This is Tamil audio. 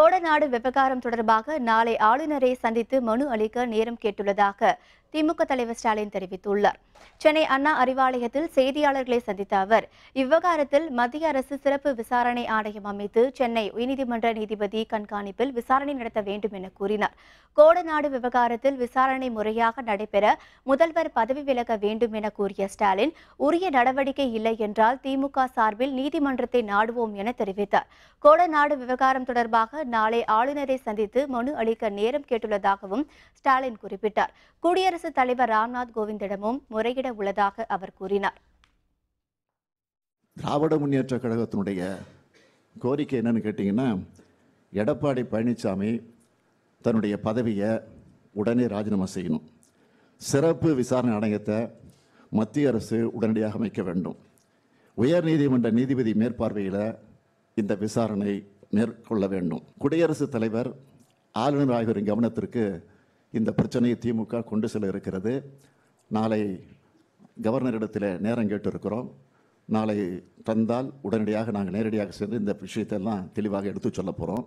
கோடநாடு விவகாரம் தொடர்பாக நாளை ஆளுநரை சந்தித்து மனு அளிக்க நேரம் கேட்டுள்ளதாக திமுக தலைவர் ஸ்டாலின் தெரிவித்துள்ளார். சென்னை அண்ணா அறிவாலயத்தில் செய்தியாளர்களை சந்தித்த அவர் இவ்விவகாரத்தில் மத்திய அரசு சிறப்பு விசாரணை ஆணையம் அமைத்து சென்னை உயர்நீதிமன்ற நீதிபதி கண்காணிப்பில் விசாரணை நடத்த வேண்டும் என கூறினார். கோடநாடு விவகாரத்தில் விசாரணை முறையாக நடைபெற முதல்வர் பதவி விலக வேண்டும் என கூறிய ஸ்டாலின் உரிய நடவடிக்கை இல்லை என்றால் திமுக சார்பில் நீதிமன்றத்தை நாடுவோம் என தெரிவித்தார். கோடநாடு விவகாரம் தொடர்பாக நாளை ஆளுநரை சந்தித்து மனு அளிக்க நேரம் கேட்டுள்ளதாகவும் ஸ்டாலின் குறிப்பிட்டார். குடியரசுத் தலைவர் ராம்நாத் கோவிந்திடமும் முறையிட உள்ளதாக அவர் கூறினார். திராவிட முன்னேற்ற கழகத்தினுடைய கோரிக்கை என்னன்னு கேட்டிங்கன்னா எடப்பாடி பழனிசாமி தன்னுடைய பதவியை உடனே ராஜினாமா செய்யணும். சிறப்பு விசாரணை ஆணையத்தை மத்திய அரசு உடனடியாக அமைக்க வேண்டும். உயர் நீதிமன்ற நீதிபதி மேற்பார்வையில் இந்த விசாரணை மேற்கொள்ள வேண்டும். குடியரசுத் தலைவர் ஆளுநர் ஆகியோரின் கவனத்திற்கு இந்த பிரச்சனையை திமுக கொண்டு செல்ல இருக்கிறது. நாளை கவர்னரிடத்தில் நேரம் கேட்டிருக்கிறோம். நாளை தந்தால் உடனடியாக நாங்கள் நேரடியாக சென்று இந்த விஷயத்தெல்லாம் தெளிவாக எடுத்து சொல்ல போகிறோம்